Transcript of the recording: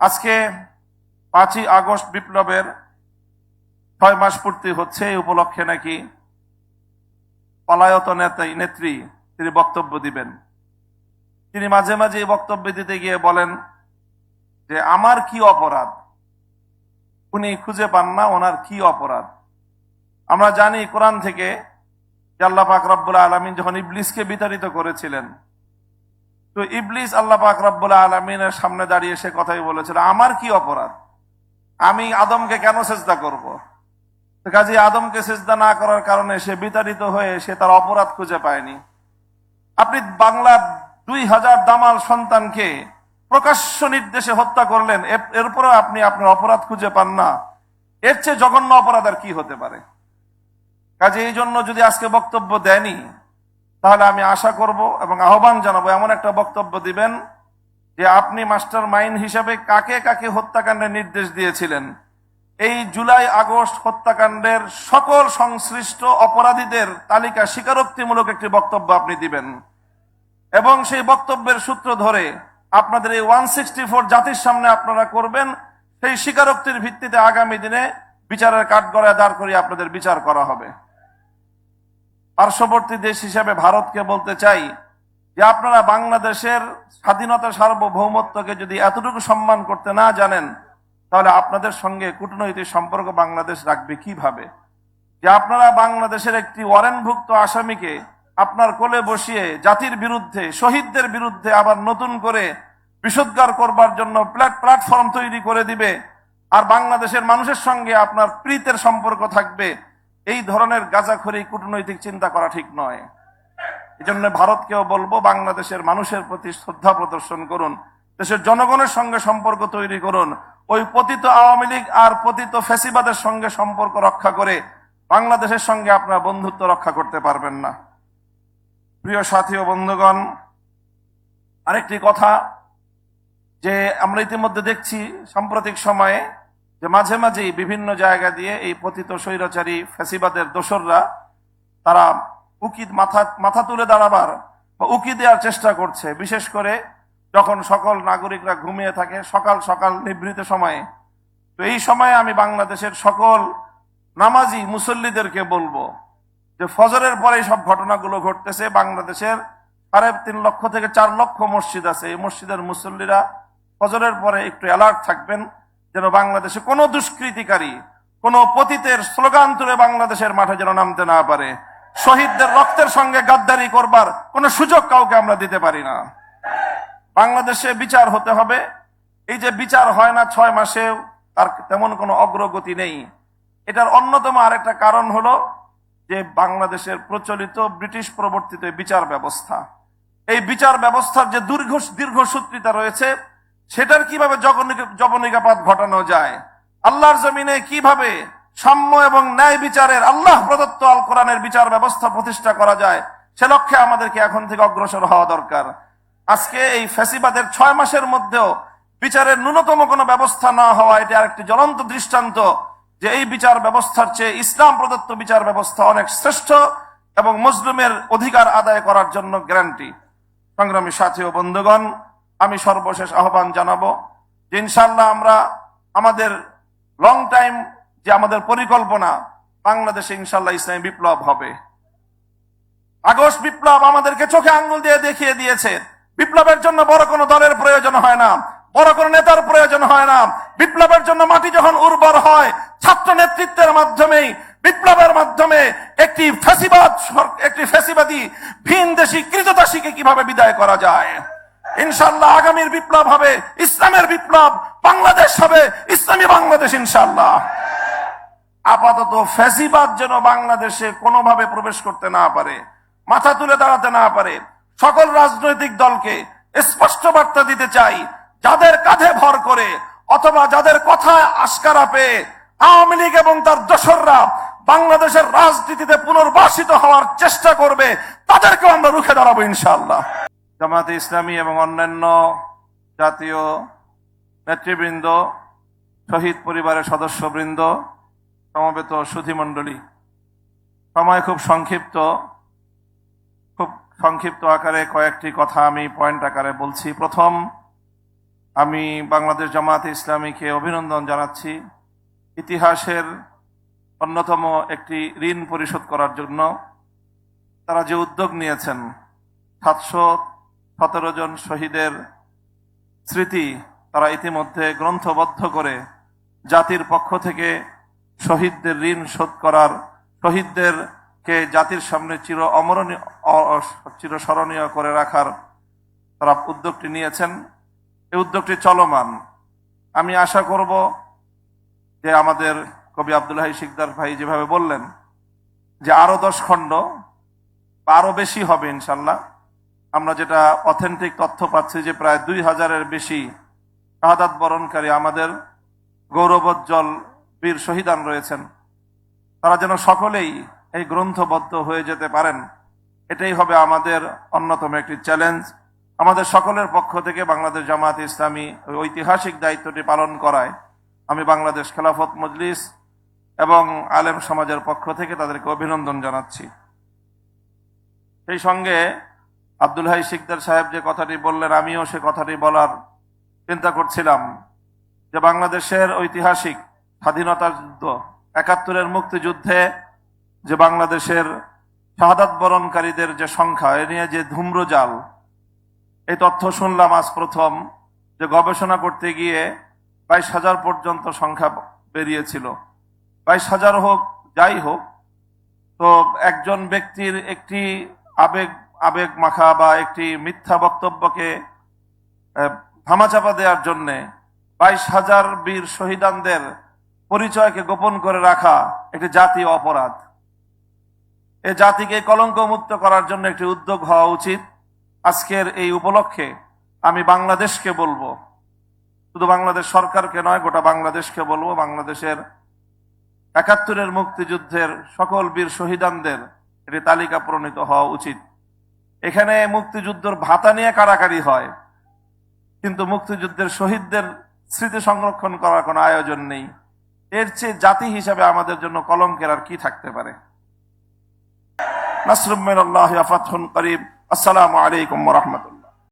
আজকে পাঁচই আগস্ট বিপ্লবের ছয় মাস পূর্তি হচ্ছে, এই উপলক্ষে নাকি পলায়ত নেতা নেত্রী তিনি বক্তব্য দিবেন। তিনি মাঝে মাঝে এই বক্তব্য দিতে গিয়ে বলেন যে, আমার কি অপরাধ? উনি খুঁজে পান না, ওনার কি অপরাধ? আমরা জানি কোরআন থেকে আল্লাহ রব্বুল আলমিন যখন ইবলিসকে বিতাড়িত করেছিলেন তো ইবলিস আল্লাহ পাক রব্বুল আলমিনের সামনে দাঁড়িয়ে সে কথাই বলেছিল, আমার কি অপরাধ? আমি আদমকে কেন চেষ্টা করব। কাজে আদমকে চেষ্টা না করার কারণে সে বিতাড়িত হয়ে সে তার অপরাধ খুঁজে পায়নি। আপনি বাংলার দুই হাজার দামাল সন্তানকে প্রকাশ্য নির্দেশে হত্যা করলেন, এর- এরপরেও আপনি আপনার অপরাধ খুঁজে পান না। এর চেয়ে জঘন্য অপরাধ আর কি হতে পারে? কাজে এই জন্য যদি আজকে বক্তব্য দেয়নি তাহলে আমি আশা করব এবং আহ্বান জানাব, এমন একটা বক্তব্য দিবেন যে আপনি মাস্টার মাইন্ড হিসাবে কাকে কাকে হত্যাকাণ্ডের নির্দেশ দিয়েছিলেন। এই জুলাই, আগস্ট হত্যাকাণ্ডের সকল সংশ্লিষ্ট অপরাধীদের তালিকা স্বীকারোক্তিমূলক একটি বক্তব্য আপনি দিবেন। এবং সেই বক্তব্যের সূত্র ধরে আপনাদের এই ওয়ান সিক্সটি ফোর জাতির সামনে আপনারা করবেন, সেই স্বীকারোক্তির ভিত্তিতে আগামী দিনে বিচারের কাঠগড়ায় দাঁড় করিয়ে আপনাদের বিচার করা হবে। পার্শ্ববর্তী দেশ হিসেবে ভারতকে বলতে চাই যে আপনারা বাংলাদেশের স্বাধীনতা সার্বভৌমত্বকে যদি এতটুকু সম্মান করতে না জানেন, তাহলে আপনাদের সঙ্গে কূটনৈতিক সম্পর্ক বাংলাদেশ রাখবে কীভাবে? যে আপনারা বাংলাদেশের একটি ওয়ারেনভুক্ত আসামিকে আপনার কোলে বসিয়ে জাতির বিরুদ্ধে, শহীদদের বিরুদ্ধে আবার নতুন করে বিশুদ্ধার করবার জন্য প্ল্যাট- প্ল্যাটফর্ম তৈরি করে দিবে, আর বাংলাদেশের মানুষের সঙ্গে আপনার প্রীতের সম্পর্ক থাকবে এই ধরনের গাঁজাখড়ি কূটনৈতিক চিন্তা করা ঠিক নয়। এই জন্য ভারতকেও বলব, বাংলাদেশের মানুষের প্রতি শ্রদ্ধা প্রদর্শন করুন, দেশের জনগণের সঙ্গে সম্পর্ক তৈরি করুন, ওই পতিত আওয়ামী লীগ আর পতিত ফেসিবাদের সঙ্গে সম্পর্ক রক্ষা করে বাংলাদেশের সঙ্গে আপনার বন্ধুত্ব রক্ষা করতে পারবেন না। প্রিয় সাথী ও বন্ধুগণ, আরেকটি কথা যে আমরা ইতিমধ্যে দেখছি, সাম্প্রতিক সময়ে যে মাঝে মাঝেই বিভিন্ন জায়গা দিয়ে এই পতিত স্বৈরাচারী ফ্যাসিবাদের দোসররা তারা উকিদ মাথা মাথা তুলে দাঁড়াবার বা উকি দেওয়ার চেষ্টা করছে। বিশেষ করে যখন সকল নাগরিকরা ঘুমিয়ে থাকে, সকাল সকাল নিভৃত সময়ে। তো এই সময়ে আমি বাংলাদেশের সকল নামাজি মুসল্লিদেরকে বলব যে ফজরের পরে সব ঘটনাগুলো ঘটতেছে। বাংলাদেশের সাড়ে তিন লক্ষ থেকে চার লক্ষ মসজিদ আছে। এই মসজিদের মুসল্লিরা ফজরের পরে একটু অ্যালার্ট থাকবেন। যেন বাংলাদেশে কোনো দুষ্কৃতিকারী, কোনো পতিতের স্লোগান তুলে বাংলাদেশের মাঠে যেন নামতে না পারে। শহীদদের রক্তের সঙ্গে গাদ্দারি করবার কোনো সুযোগ কাউকে আমরা দিতে পারি না। বাংলাদেশে বিচার হতে হবে। এই যে বিচার হয় না ছয় মাসে তার তেমন কোনো অগ্রগতি নেই। এটার অন্যতম আরেকটা কারণ হলো যে বাংলাদেশের প্রচলিত ব্রিটিশ প্রবর্তিত বিচার ব্যবস্থা। এই বিচার ব্যবস্থার যে দীর্ঘ দীর্ঘসূত্রিতা রয়েছে সেটার কীভাবে জবনিকাপাত ঘটানো যায়? আল্লাহর জমিনে কীভাবে সাম্য এবং ন্যায় বিচারের আল্লাহ প্রদত্ত আল কোরআনের বিচার ব্যবস্থা প্রতিষ্ঠা করা যায়, সে লক্ষ্যে আমাদেরকে এখন থেকে অগ্রসর হওয়া দরকার। আজকে এই ফ্যাসিবাদের ছয় মাসের মধ্যেও বিচারের ন্যূনতম কোনো ব্যবস্থা না হওয়া, এটি আরেকটি জ্বলন্ত দৃষ্টান্ত যে এই বিচার ব্যবস্থার চেয়ে ইসলাম প্রদত্ত বিচার ব্যবস্থা অনেক শ্রেষ্ঠ এবং মুসলিমের অধিকার আদায় করার জন্য গ্যারান্টি। সংগ্রামী সাথী ও বন্ধুগণ আমি সর্বশেষ আহ্বান জানাব যে ইনশাল্লাহ আমরা আমাদের লং টাইম যে আমাদের পরিকল্পনা, বাংলাদেশে ইনশাল্লাহ ইসলামী বিপ্লব হবে। আগস্ট বিপ্লব আমাদেরকে চোখে আঙ্গুল দিয়ে দেখিয়ে দিয়েছে। বিপ্লবের জন্য বড় কোনো দলের প্রয়োজন হয় না, বড় কোনো নেতার প্রয়োজন হয় না। বিপ্লবের জন্য মাটি যখন উর্বর হয়, ছাত্র নেতৃত্বের মাধ্যমেই, বিপ্লবের মাধ্যমে একটি ফ্যাসিবাদ একটি ফ্যাসিবাদী ভিন দেশি কৃতদাসীকে কীভাবে বিদায় করা যায়? ইনশাল্লাহ আগামীর বিপ্লব হবে, ইসলামের বিপ্লব, বাংলাদেশ হবে, ইসলামী বাংলাদেশ ইনশাল্লাহ আপাতত ফ্যাসিবাদ যেন বাংলাদেশে কোনোভাবে প্রবেশ করতে না পারে, মাথা তুলে দাঁড়াতে না পারে, সকল রাজনৈতিক দলকে স্পষ্ট বার্তা দিতে চাই, যাদের কাঁধে ভর করে অথবা যাদের কথায় আস্কারা পেয়ে আওয়ামী লীগ এবং তার দোসররা বাংলাদেশের রাজনীতিতে পুনর্বাসিত হওয়ার চেষ্টা করবে, তাদেরকেও আমরা রুখে দাঁড়াবো ইনশাআল্লাহ। জামাতে ইসলামী এবং অন্যান্য জাতীয় নেতৃবৃন্দ, শহীদ পরিবারের সদস্যবৃন্দ, সমবেত সুধীমণ্ডলী। সময় খুব সংক্ষিপ্ত। খুব সংক্ষিপ্ত আকারে কয়েকটি কথা আমি পয়েন্ট আকারে বলছি। প্রথম, আমি বাংলাদেশ জামাতে ইসলামীকে অভিনন্দন জানাচ্ছি ইতিহাসের অন্যতম একটি ঋণ পরিশোধ করার জন্য। তারা যে উদ্যোগ নিয়েছেন, সাতশো সতেরো জন শহীদের স্মৃতি তারা ইতিমধ্যে গ্রন্থবদ্ধ করে জাতির পক্ষ থেকে শহীদদের ঋণ শোধ করার, শহীদদেরকে জাতির সামনে চির অমরণীয় চিরস্মরণীয় করে রাখার তারা উদ্যোগটি নিয়েছেন। এই উদ্যোগটি চলমান। আমি আশা করব যে আমাদের কবি আব্দুল্লাহ শিকদার ভাই যেভাবে বললেন যে আরও দশ খণ্ড আরও বেশি হবে ইনশাল্লাহ। আমরা যেটা অথেন্টিক তথ্য পাচ্ছি যে প্রায় দুই হাজারের বেশি শাহাদাত বরণকারী আমাদের গৌরবোজ্জ্বল বীর শহীদান রয়েছেন। তারা যেন সকলেই এই গ্রন্থবদ্ধ হয়ে যেতে পারেন, এটাই হবে আমাদের অন্যতম একটি চ্যালেঞ্জ আমাদের সকলের পক্ষ থেকে বাংলাদেশ জামাত ইসলামী ওই ঐতিহাসিক দায়িত্বটি পালন করায় আমি বাংলাদেশ খেলাফত মজলিস এবং আলেম সমাজের পক্ষ থেকে তাদেরকে অভিনন্দন জানাচ্ছি। সেই সঙ্গে আব্দুল হাই শিকদার সাহেব যে কথাটি বললেন, আমিও সে কথাটি বলার চিন্তা করছিলাম যে বাংলাদেশের ঐতিহাসিক স্বাধীনতা যুদ্ধ, একাত্তরের মুক্তিযুদ্ধে যে বাংলাদেশের শাহাদাত বরণকারীদের যে সংখ্যা, এ নিয়ে যে ধূম্রজাল এই তথ্য শুনলাম আজ প্রথম যে গবেষণা করতে গিয়ে বাইশ হাজার পর্যন্ত সংখ্যা বেরিয়েছিল। বাইশ হাজার হোক, যাই হোক, তো একজন ব্যক্তির একটি আবেগ আবেগ মাখা বা একটি মিথ্যা বক্তব্যকে ধামাচাপা দেওয়ার জন্য বাইশ হাজার বীর শহীদানদের পরিচয়কে গোপন করে রাখা একটি জাতীয় অপরাধ। এ জাতিকে কলঙ্ক মুক্ত করার জন্য একটি উদ্যোগ হওয়া উচিত। আজকের এই উপলক্ষে আমি বাংলাদেশকে বলব। শুধু বাংলাদেশ সরকারকে নয়, গোটা বাংলাদেশকে বলব। বাংলাদেশের একাত্তরের মুক্তিযুদ্ধের সকল বীর শহীদানদের এটি তালিকা প্রণীত হওয়া উচিত। এখানে মুক্তিযুদ্ধের ভাতা নিয়ে কারাকারি হয়। কিন্তু মুক্তিযুদ্ধের শহীদদের স্মৃতি সংরক্ষণ করার কোনো আয়োজন নেই। এর চেয়ে জাতি হিসাবে আমাদের জন্য কলঙ্কের আর কি থাকতে পারে? নাসরুম আল্লাহ আসসালামু আলাইকুম রহমতুল